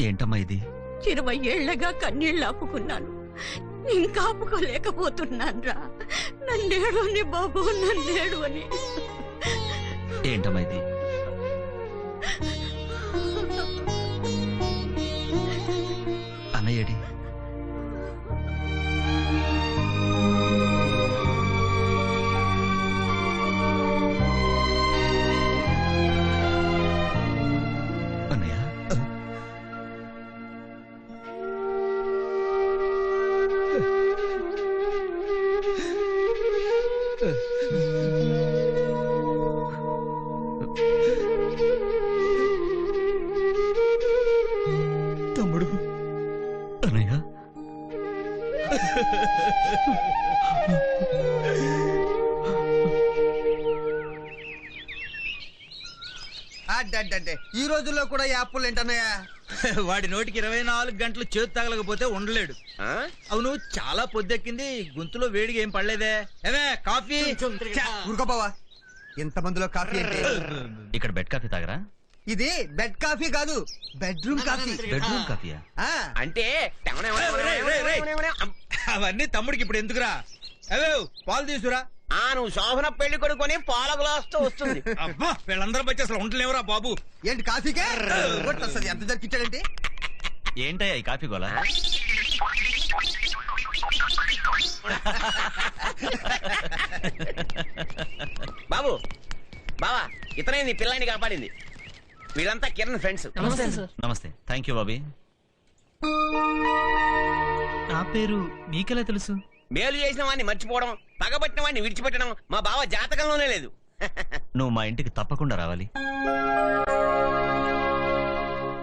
ఏంటమ్మా ఇది? ఇరవై ఏళ్ళగా కన్నీళ్ళు ఆపుకున్నాను. ఇంకా ఆపుకోలేకపోతున్నాను రా నన్నేడు అని బాబు నన్నేడు అని ఏంటమ్మా ఇది? అన్నయ్యడి తమ్ముడు. అన్నయ్య. అడ్డడ్డే ఈ రోజుల్లో కూడా ఈ యాప్లు ఏంటన్నయ్యా? వాడి నోటికి ఇరవై నాలుగు గంటలు చేతి తగలకపోతే ఉండలేడు. అవును చాలా పొద్దెక్కింది. గొంతులో వేడిగా ఏం పడలేదే. ఏమే కాఫీ? ఛా! ఊరుకోపోవా ఇంత మందిలో కాఫీ ఏంటి ఇక్కడ బెడ్ కాఫీ తాగరా? ఇది బెడ్ కాఫీ కాదు బెడ్రూమ్ కాఫీ. బెడ్రూమ్ కాఫీయా? ఆ, అంటే. అవన్నీ తమ్ముడికి ఇప్పుడు ఎందుకురా? అవే పాలు తీసుకురా. ఆ నువ్వు శోభన పెళ్ళి కొడుకొని పాల గ్లాస్తో వస్తుంది. అబ్బా వీళ్ళందరూ వచ్చి అసలు ఉండలేవురా బాబు. ఏంటి కాఫీకే? కొట్టొస్తుంది ఎంత జరికిచ్చాడంటే ఏంటయ్యా ఈ కాఫీ గోలా? బాబు బావా ఇతనే నీ పిల్లాన్ని కాపాడింది? వీళ్ళంతా కిరణ్ ఫ్రెండ్స్. నమస్తే. Thank you Bobby. నా పేరు మీకెలా తెలుసు? మేలు చేసిన వాడిని మర్చిపోవడం పగబట్టిన వాడిని విడిచిపెట్టడం మా బావ జాతకంలోనే లేదు. నువ్వు మా ఇంటికి తప్పకుండా రావాలి.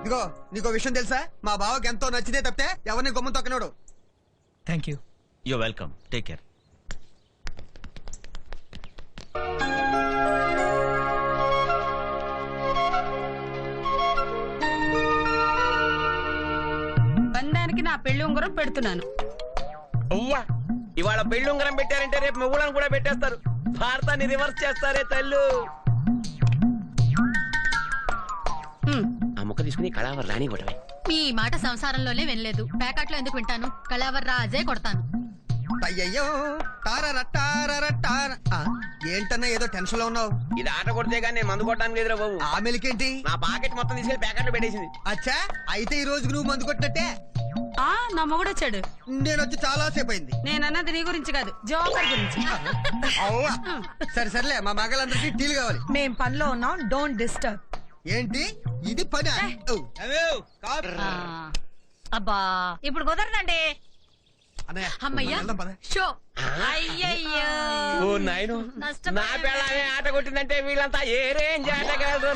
ఇదిగో నీకో విషయం తెలుసా? మా బావకి ఎంతో నచ్చితే తప్పితే ఎవరిని గుమ్మం తొక్కనోడు thank you. You welcome take care బంధానికి నా పెళ్ళి ఉంగరం పెడుతున్నాను. అయ్యా ఇవాళ పెళ్ళి ఉంగరం పెట్టారంటే రేపు నువ్వులను కూడా పెట్టేస్తారు. భారతాన్ని రివర్స్ చేస్తారే తల్లు. హ్మ్. ఆ ముక్క తీసుకుని కళావర్ రాణి కొట్టవే. మీ మాట సంసారంలోనే వినలేదు. ప్యాకెట్లో ఎందుకు వింటాను? కళావర్ రాజే కొడతాను. అయ్యయ్యో తారరట్టారరట్టార. ఏంటన్నా ఏదో టెన్షన్లో ఉన్నావు? ఇది ఆట కొడితే కానీ నేను మందు కొట్టడానికి లేదురా బాబు. ఆ మెలికేంటి? నా పాకెట్ మొత్తం తీసుకెళ్ళి ప్యాకెట్లో పెట్టేసింది. అచ్చా అయితే ఈ రోజుకి నువ్వు మందు కొట్టినట్టే? ఆ నా మొగుడు వచ్చాడు. నేను వచ్చి చాలా సేపు అయింది నేను అన్నది నీ గురించి కాదు జోకర్ గురించి. అవ్వా. సరే సర్లే మా మగలందరికీ టీలు కావాలి. మేం పనిలో ఉన్నాం డోంట్ డిస్టర్బ్. ఏంటి? ఇది పని. అబ్బా ఇప్పుడు కుదరదండి. అమ్మయ్యా. షో. అయ్యయ్యో. ఓ నాయను. నా పిల్లనే ఆట కొట్టిందంటే వీళ్ళంతా ఏ రేంజ్ ఆటగాళ్ళు.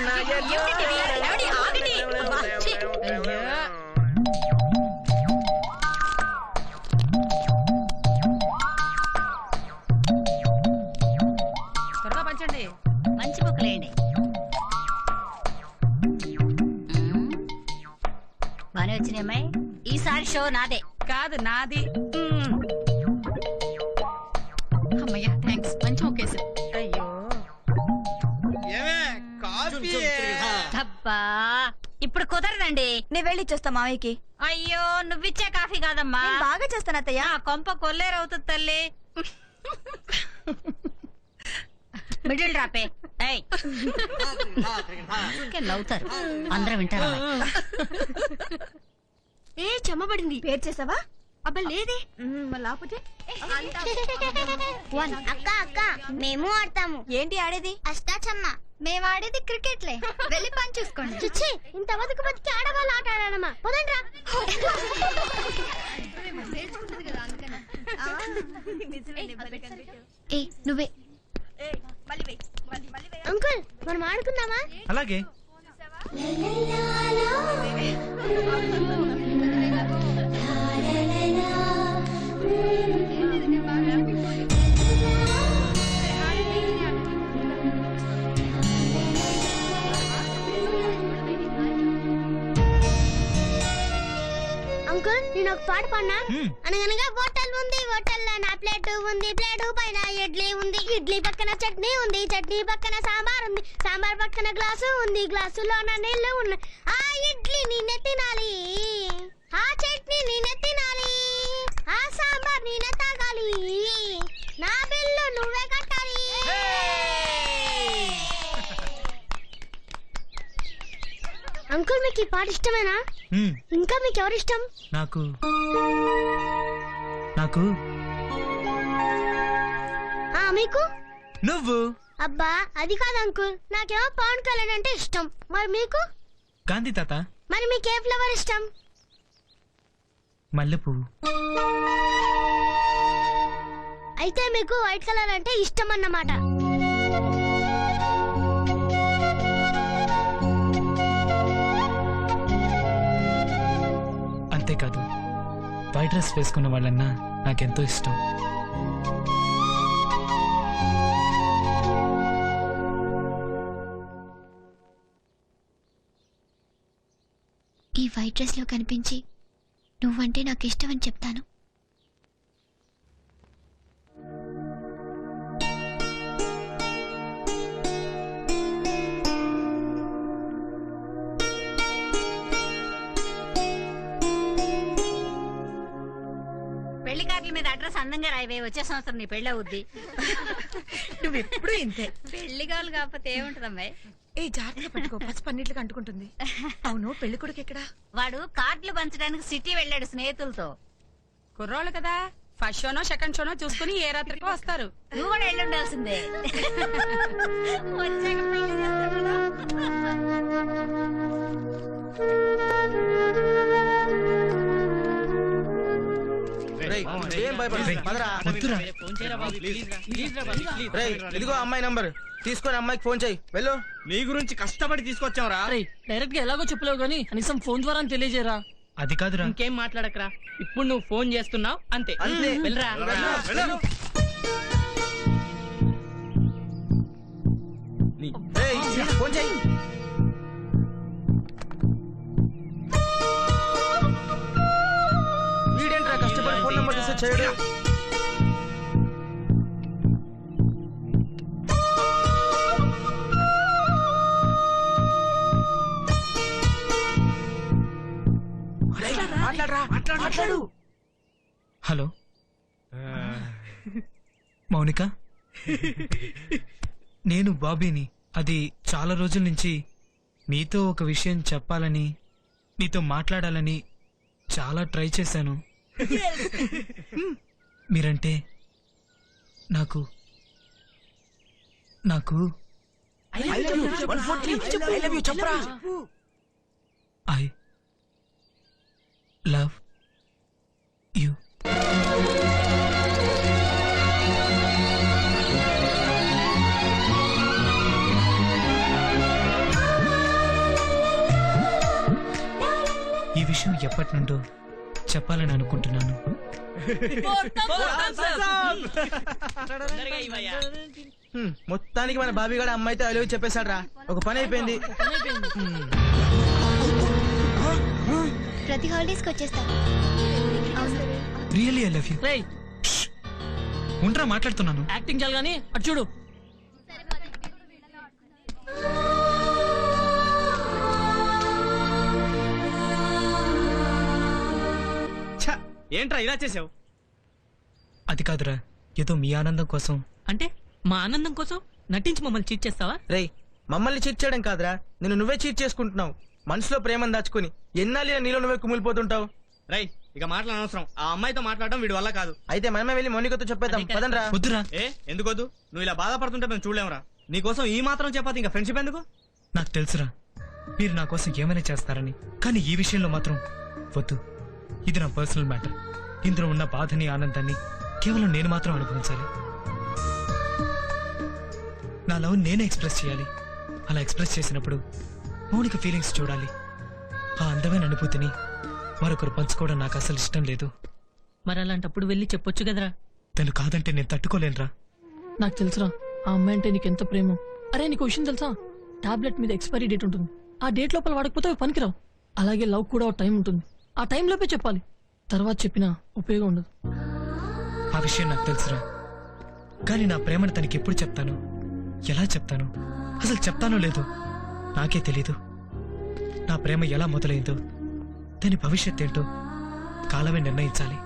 త్వరగా పంచండి. మంచి బానే వచ్చినాయి అమ్మాయి. ఈసారి షో నాదే. కాదు నాది. అబ్బా ఇప్పుడు కుదరదండి. నీ వెళ్ళి ఇచ్చేస్తా మావయ్యకి అయ్యో నువ్విచ్చే కాఫీ కాదమ్మా. నేను బాగా చేస్తాను అత్తయ్య. ఆ కొంప కొల్లేరవుతుంది తల్లి. మిడిల్ డ్రాపే. నవ్వుతారు. అందరూ వింటారా? ఏ చెమ్మబడింది పేరు చేసావా? అబ్బా లేదే. లేకపోతే? అక్క అక్క మేము ఆడతాము. ఏంటి ఆడేది? అష్టాచమ్మ. మేము ఆడేది క్రికెట్లే. వెళ్ళి పని చూసుకోండి. చిచ్చి ఇంత బతుకు బతికి ఆడవాళ్ళు ఆట పోదండ్రా ఏ నువ్వే. అంకుల్ మనం ఆడుకుందామా అలాగే. నేను ఒక పాట పాడినా. అనగనగా హోటల్ ఉంది హోటల్లో నా ప్లేట్ ఉంది ప్లేట్ పైన ఇడ్లీ ఉంది. ఇడ్లీ పక్కన చట్నీ ఉంది చట్నీ పక్కన సాంబార్ ఉంది. సాంబార్ పక్కన గ్లాసు ఉంది గ్లాసులో నీళ్ళు ఉన్నాయి. ఆ ఇడ్లీ నేనే తినాలి. ఆ చట్నీ నేనే తినాలి. ఆ సాంబార్ నేనే తాగాలి. నా బిల్లు నువ్వే కట్టాలి. అంకుల్ మీకు ఈ పాట ఇష్టమేనా? ఇంకా మీకు ఎవరు ఇష్టం? నాకు నాకు. ఆ మీకు? నువ్వు? అబ్బా అది కాదు అంకుల్. నాకేమో పవన్ కళ్యాణ్ అంటే ఇష్టం. మరి మీకు? గాంధీ తాత. మరి మీకు ఏ ఫ్లవర్ ఇష్టం? మల్లె పువ్వు అయితే మీకు వైట్ కలర్ అంటే ఇష్టం అన్నమాట. వైట్ డ్రెస్ వేసుకున్న వాళ్ళన్నా నాకెంతో ఇష్టం. ఈ వైట్ డ్రెస్లో కనిపించి నువ్వంటే నాకు ఇష్టం అని చెప్తాను. వచ్చే సంవత్సరం నీ పెళ్ళి అవుద్ది. నువ్వు ఎప్పుడు ఇంతే. పెళ్ళి కావాలి కాకపోతే ఏముంటదమ్మాయి? ఏ జాగ్రత్తగా పట్టుకో. పసుపు అన్నిటికి అంటుకుంటుంది అవును పెళ్ళి కొడుకు ఎక్కడా? వాడు కార్డులు పంచడానికి సిటీ వెళ్ళాడు స్నేహితులతో. కుర్రోళ్ళు కదా. ఫస్ట్ షోనో సెకండ్ షోనో చూసుకుని ఏ రాత్రికి వస్తారు. నువ్వు కూడా వెళ్ళి ఉండాల్సిందే. వచ్చాక పెళ్ళి చేస్తారు కదా. ఏం భయపడదు పదరా. వద్దురా. రేయ్, ఇదిగో అమ్మాయి నంబర్. తీసుకొని అమ్మాయికి ఫోన్ చేయి. వెళ్ళు. నీ గురించి కష్టపడి తీసుకొచ్చాం రా డైరెక్ట్గా ఎలాగో చెప్పలేవు గానీ కనీసం ఫోన్ ద్వారా తెలియజేయరా. అది కాదురా. ఇంకేం మాట్లాడకరా. ఇప్పుడు నువ్వు ఫోన్ చేస్తున్నావు అంతే. అంతే. వెళ్ళరా. వెళ్ళు. రేయ్, ఫోన్ చేయి. చేయడు. మాట్లాడు. హలో. మౌనిక? నేను బాబీని. అది చాలా రోజుల నుంచి మీతో ఒక విషయం చెప్పాలని మీతో మాట్లాడాలని చాలా ట్రై చేశాను. మీరంటే నాకు నాకు ఐ లవ్ యూ ఈ విషయం ఎప్పటి నుండో చెప్పాలని అనుకుంటున్నాను. హ్మ్, మొత్తానికి మన బాబీ గడ అమ్మాయితో అలివి చెప్పేశాడు రా ఒక పని అయిపోయింది. ప్రతి హాలిడేస్కి వచ్చేస్తా. రియల్లీ ఐ లవ్ యూ రేయ్. ఉండరా మాట్లాడుతున్నాను. యాక్టింగ్ చేయాలి కానీ అటు చూడు. ఏంట్రా ఇలా చేసావు? అది కాదురా. ఏదో మీ ఆనందం కోసం. అంటే మా ఆనందం కోసం నటించి మమ్మల్ని చీట్ చేస్తావా? రేయ్ మమ్మల్ని చీట్ చేయడం కాదురా. నిన్ను నువ్వే చీట్ చేసుకుంటున్నావు. మనసులో ప్రేమను దాచుకుని ఎన్నాళ్ళు నీలో నువ్వే కుమిలిపోతుంటావు? రై ఇక మాటలు అనవసరం. ఆ అమ్మాయితో మాట్లాడడం వీడి వల్ల కాదు. అయితే మనమే వెళ్ళి మౌనికతో చెప్పేద్దాం. పదండ్రా. వద్దురా. ఏ ఎందుకొద్దు నువ్వు ఇలా బాధపడుతుంటే మేము చూడలేమురా. నీకోసం ఈ మాత్రం చెప్పాలి ఇంకా ఫ్రెండ్షిప్ ఎందుకు? నాకు తెలుసురా. మీరు నా కోసం ఏమైనా చేస్తారని. కానీ ఈ విషయంలో మాత్రం వద్దు. ఇది నా పర్సనల్ మ్యాటర్. ఇందులో ఉన్న బాధని ఆనందాన్ని కేవలం నేను మాత్రం అనుభవించాలి. నా లవ్ నేనే ఎక్స్ప్రెస్ చేయాలి. అలా ఎక్స్ప్రెస్ చేసినప్పుడు మౌనిక ఫీలింగ్స్ చూడాలి. ఆ అందమైన అనుభూతిని మరొకరు పంచుకోవడం నాకు అసలు ఇష్టం లేదు. మరి అలాంటప్పుడు వెళ్ళి చెప్పొచ్చు కదరా. తను కాదంటే నేను తట్టుకోలేనురా. నాకు తెలుసురా ఆ అమ్మాయి అంటే నీకు ఎంత ప్రేమ. అరే నీకు విషయం తెలుసా? టాబ్లెట్ మీద ఎక్స్పైరీ డేట్ ఉంటుంది. ఆ డేట్ లోపల వాడకపోతే అవి పనికిరావు. అలాగే లవ్ కూడా ఒక టైం ఉంటుంది. ఆ టైంలోపే చెప్పాలి. తర్వాత చెప్పినా ఉపయోగం ఉండదు. ఆ విషయం నాకు తెలుసురా. కానీ నా ప్రేమను తనకి ఎప్పుడు చెప్తాను? ఎలా చెప్తాను? అసలు చెప్తానో లేదో నాకే తెలీదు. నా ప్రేమ ఎలా మొదలైందో దాని భవిష్యత్ ఏంటో కాలమే నిర్ణయించాలి.